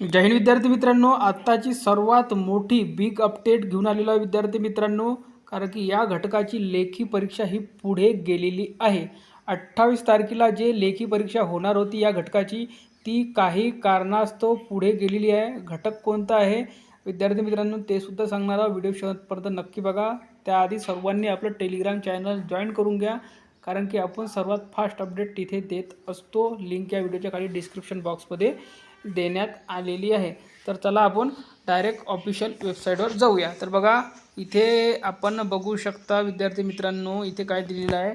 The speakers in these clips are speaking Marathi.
जय हिंद विद्यार्थी मित्रांनो आत्ताची सर्वात मोठी बिग अपडेट घेऊन आलेलो आहे विद्यार्थी मित्रांनो कारण की या घटकाची लेखी परीक्षा ही पुढे गेलेली आहे. अठ्ठावीस तारखेला जे लेखी परीक्षा होणार होती या घटकाची ती काही कारणास्तव पुढे गेलेली आहे. घटक कोणता आहे? विद्यार्थी मित्रांनो ते सुद्धा सांगणारा व्हिडिओ शेवटपर्यंत नक्की बघा. त्याआधी सर्वांनी आपलं टेलिग्राम चॅनल जॉईन करून घ्या. कारण की आपण सर्वात फास्ट अपडेट तिथे देत असतो. लिंक या व्हिडिओच्या खाली डिस्क्रिप्शन बॉक्समध्ये देण्यात आलेली आहे. तर चला आपण डायरेक्ट ऑफिशियल वेबसाईटवर जाऊया. तर बघा इथे आपण बघू शकता विद्यार्थी मित्रांनो इथे काय दिलेलं आहे?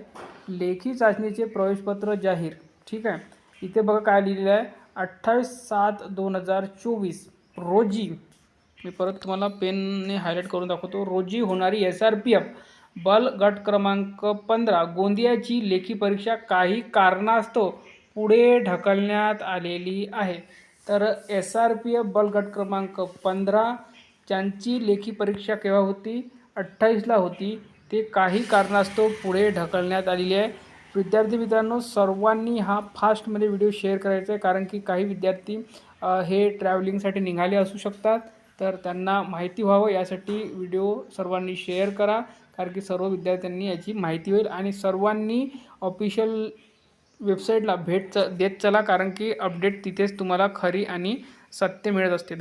लेखी चाचणीचे प्रवेशपत्र जाहीर. ठीक आहे? इथे बघा काय लिहिलेलं आहे. अठ्ठावीस सात दोन हजार चोवीस. रोजी. मी परत तुम्हाला पेनने हायलाईट करून दाखवतो. रोजी होणारी एस आर पी एफ बल गट क्रमांक पंधरा गोंदियाची लेखी परीक्षा काही कारणास्तव पुढे ढकलण्यात आलेली आहे. तर एस आर पी एफ बल गट क्रमांक पंधरा ज्यांची लेखी परीक्षा केव्हा होती? अठ्ठावीसला होती. ते काही कारणास्तव पुढे ढकलण्यात आलेली आहे. विद्यार्थी मित्रांनो सर्वांनी हा फास्टमध्ये व्हिडिओ शेअर करायचा आहे कारण की काही विद्यार्थी हे ट्रॅव्हलिंगसाठी निघाले असू शकतात. तर त्यांना माहिती व्हावं यासाठी व्हिडिओ सर्वांनी शेअर करा कारण की सर्व विद्यार्थ्यांनी याची माहिती होईल आणि सर्वांनी ऑफिशियल वेबसाईटला भेट च देत चला कारण की अपडेट तिथेच तुम्हाला खरी आणि सत्य मिळत असते.